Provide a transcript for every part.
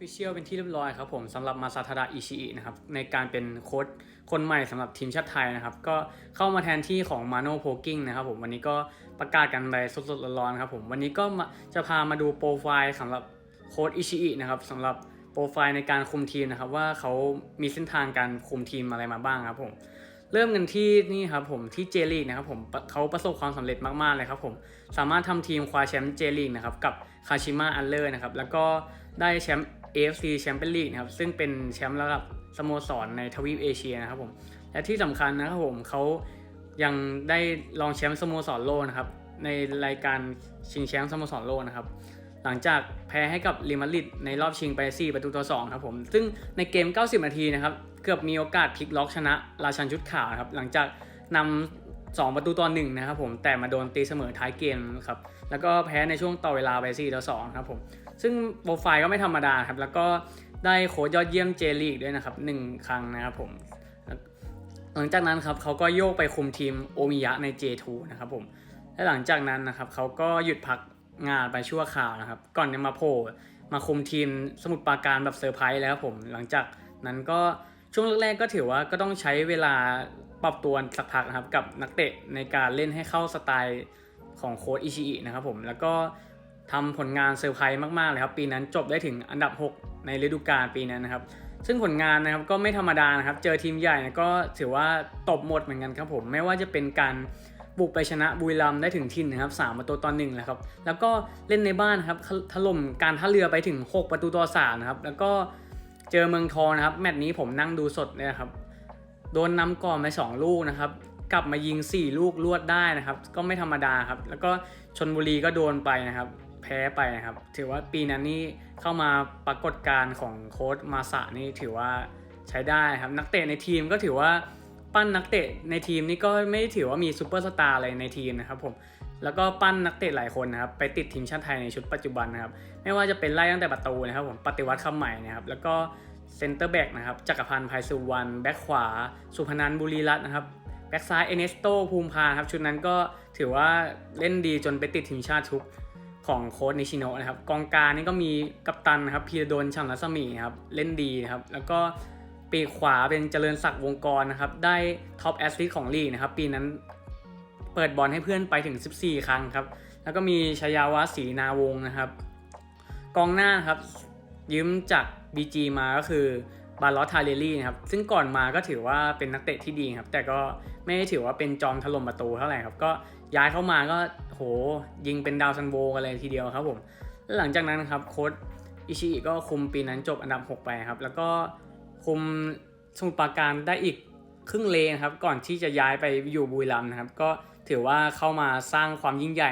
ฟิเชียลเป็นที่เรียบร้อยครับผมสำหรับมาซาทาดะอิชิอินะครับในการเป็นโค้ชคนใหม่สำหรับทีมชาติไทยนะครับ ก็เข้ามาแทนที่ของมาโนโพกิ้งนะครับผมวันนี้ก็ประกาศกันไปสดๆร้อนๆครับผมวันนี้ก็จะพามาดูโปรไฟล์สำหรับโค้ชอิชิอินะครับสำหรับโปรไฟล์ในการคุมทีมนะครับว่าเขามีเส้นทางการคุมทีมอะไรมาบ้างครับผมเริ่มกันที่นี่ครับผมที่เจลีกนะครับผมเขาประสบความสำเร็จมากๆเลยครับผมสามารถทำทีมคว้าแชมป์เจลีกนะครับกับคาชิมะอัลเลอร์นะครับแล้วก็ได้แชมป์ AFC แชมเปี้ยนลีกนะครับซึ่งเป็นแชมป์ระดับสโมสรในทวีปเอเชียนะครับผมและที่สำคัญนะครับผมเขายังได้รองแชมป์สโมสรโลกนะครับในรายการชิงแชมป์สโมสรโลกนะครับหลังจากแพ้ให้กับลิมาริดในรอบชิงไป4ประตูต่อ2ครับผมซึ่งในเกม 90 นาทีนะครับเกือบมีโอกาสพลิกล็อกชนะราชันชุดขาวครับหลังจากนำ 2 ประตูต่อ1นะครับผมแต่มาโดนตีเสมอท้ายเกมครับแล้วก็แพ้ในช่วงต่อเวลาไป4ต่อ2ครับผมซึ่งโปรไฟล์ก็ไม่ธรรมดาครับแล้วก็ได้โค้ชยอดเยี่ยมเจลีกด้วยนะครับ1ครั้งนะครับผมหลังจากนั้นครับเขาก็โยกไปคุมทีมโอมิยะใน J2 นะครับผมและหลังจากนั้นนะครับเขาก็หยุดพักงานไปชั่วคราวนะครับ ก่อนจะมาโผล่มาคุมทีมสมุทรปราการแบบเซอร์ไพรส์แล้วครับผม หลังจากนั้นก็ช่วงแรกๆก็ถือว่าก็ต้องใช้เวลา ปรับตัวสักพักนะครับกับนักเตะในการเล่นให้เข้าสไตล์ของโค้ชอิชิอินะครับผมแล้วก็ทำผลงานเซอร์ไพรส์มากๆเลยครับปีนั้นจบได้ถึงอันดับ 6 ในฤดูกาลปีนั้นนะครับ ซึ่งผลงานนะครับก็ไม่ธรรมดานะครับ เจอทีมใหญ่นี่ยก็ถือว่าตบหมดเหมือนกันครับผมไม่ว่าจะเป็นการบุกไปชนะบุรีรัมได้ถึงทินนะครับสามประตูต่อหนึ่งแล้วครับแล้วก็เล่นในบ้านครับถล่มการท่าเรือไปถึง 6 ประตูต่อสามนะครับแล้วก็เจอเมืองทองนะครับแมตช์นี้ผมนั่งดูสดเนี่ยครับ โดนนำก่อนไป2ลูกนะครับกลับมายิง 4 ลูกรวดได้นะครับ ก็ไม่ธรรมดาครับ แล้วก็ชนบุรีก็โดนไปนะครับ แพ้ไปนะครับ ถือว่าปีนั้นนี่เข้ามาปรากฏการณ์ของโค้ชมาสะนี่ถือว่าใช้ได้ครับ นักเตะในทีมก็ถือว่าปั้นนักเตะในทีมนี่ก็ไม่ได้ถือว่ามีซูเปอร์สตาร์อะไรในทีมนะครับผมแล้วก็ปั้นนักเตะหลายคนนะครับไปติดทีมชาติไทยในชุดปัจจุบันนะครับ ไม่ว่าจะเป็นไล่ตั้งแต่ประตูนะครับผมปฏิวัติคำใหม่นะครับ แล้วก็ เซนเตอร์แบ็กนะครับจักรพันธ์ภัยสุวรรณแบ็กขวา สุพนันบุรีรัตน์นะครับแบ็กซ้ายเอเนสโตภูมิพาครับชุดนั้นก็ถือว่าเล่นดีจนไปติดทีมชาติทุกของโค้ชนิชิโนะนะครับกองกลางนี่ก็มีกัปตันนะครับพีรดลชัมรัศมีครับเล่นดีนะครับแล้วก็ปีกขวาเป็นเจริญศักดิ์วงกรนะครับได้ท็อปแอสซิสของลีนะครับปีนั้นเปิดบอลให้เพื่อนไปถึง 14 ครั้งครับแล้วก็มีชยาวะศรีนาวงนะครับ กองหน้าครับยืมจาก BG มาก็คือบาลอทาเรลลี่นะครับ ซึ่งก่อนมาก็ถือว่าเป็นนักเตะที่ดีครับ แต่ก็ไม่ได้ถือว่าเป็นจอมถล่มประตูเท่าไหร่ครับ ก็ย้ายเข้ามาก็โหยิงเป็นดาวซันโวกันเลยทีเดียวครับผมแล้วหลังจากนั้นครับโค้ชอิชิอิก็คุมปีนั้นจบอันดับ 6 ไปครับ แล้วก็คุมสมุทรปราการได้อีกครึ่งเลนครับ ก่อนที่จะย้ายไปอยู่บุรีรัมย์นะครับ ก็ถือว่าเข้ามาสร้างความยิ่งใหญ่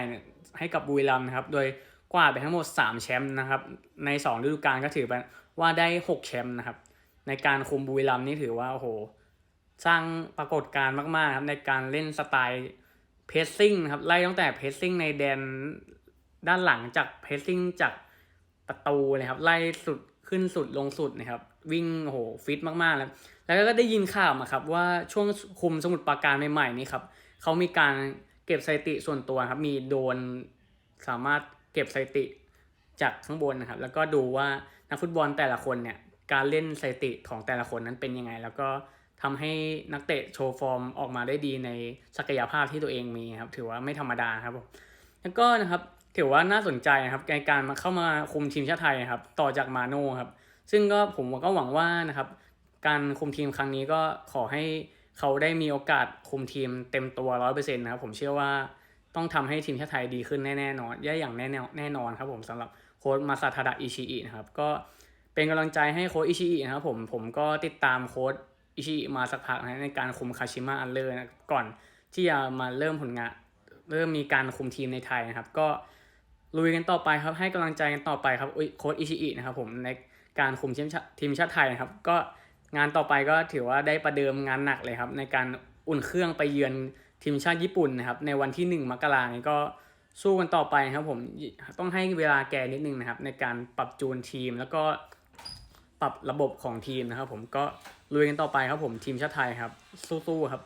ให้กับบุรีรัมย์นะครับ โดย กวาดไปทั้งหมด 3 แชมป์นะครับ ใน2ฤดูกาลก็ถือว่าได้ 6 แชมป์นะครับ ในการคุมบุรีรัมย์นี่ถือว่าโอ้โหสร้างปรากฏการณ์มากๆครับในการเล่นสไตล์เพสซิ่งครับไล่ตั้งแต่เพสซิ่งในแดนด้านหลังจากเพสซิ่งจากประตูเลยครับไล่สุดขึ้นสุดลงสุดนะครับ วิ่งโอ้โหฟิตมากๆแล้วแล้วก็ได้ยินข่าวมาครับว่าช่วงคุมสมุทรปราการใหม่ๆนี่ครับเขามีการเก็บสถิติส่วนตัวครับมีโดนสามารถ ก็บสถิติจากข้างบนนะครับ แล้วก็ดูว่านักฟุตบอลแต่ละคนเนี่ยการเล่นสถิติของแต่ละคนนั้นเป็นยังไง แล้วก็ทำให้นักเตะโชว์ฟอร์มออกมาได้ดีในศักยภาพที่ตัวเองมีครับ ถือว่าไม่ธรรมดาครับผมแล้วก็นะครับถือว่าน่าสนใจนะครับในการมาเข้ามาคุมทีมชาติไทยครับ ต่อจากมาโน่ครับ ซึ่งก็ผมก็หวังว่านะครับการคุมทีมครั้งนี้ก็ขอให้เขาได้มีโอกาสคุมทีมเต็มตัวร้อยเปอร์เซ็นต์นะครับ ผมเชื่อว่า ต้องทำให้ทีมชาติไทยดีขึ้นแน่ๆนอนย่อย่างแน่แน่นอนครับผมสำหรับโค้ชมาซาทาดะอิชิอินะครับก็เป็นกำลังใจให้โค้ชอิชิอินะครับผมผมก็ติดตามโค้ชอิชิอิมาสักพักนะในการคุมคาชิมะอันเลอร์นะก่อนที่จะมาเริ่มผลงานเริ่มมีการคุมทีมในไทยนะครับ ก็ลุยกันต่อไปครับให้กำลังใจกันต่อไปครับโค้ชอิชิอินะครับผมในการคุมทีมชาทีมชาติไทยนะครับ ก็งานต่อไปก็ถือว่าได้ประเดิมงานหนักเลยครับ ในการอุ่นเครื่องไปเยือน ทีมชาติญี่ปุ่นนะครับในวันที่ 1 มกราคมนี้ก็สู้กันต่อไปครับผมต้องให้เวลาแกนิดนึงนะครับ ในการปรับจูนทีม แล้วก็ปรับระบบของทีมนะครับ ผมก็ลุยกันต่อไปครับผมทีมชาติไทยครับสู้ๆครับ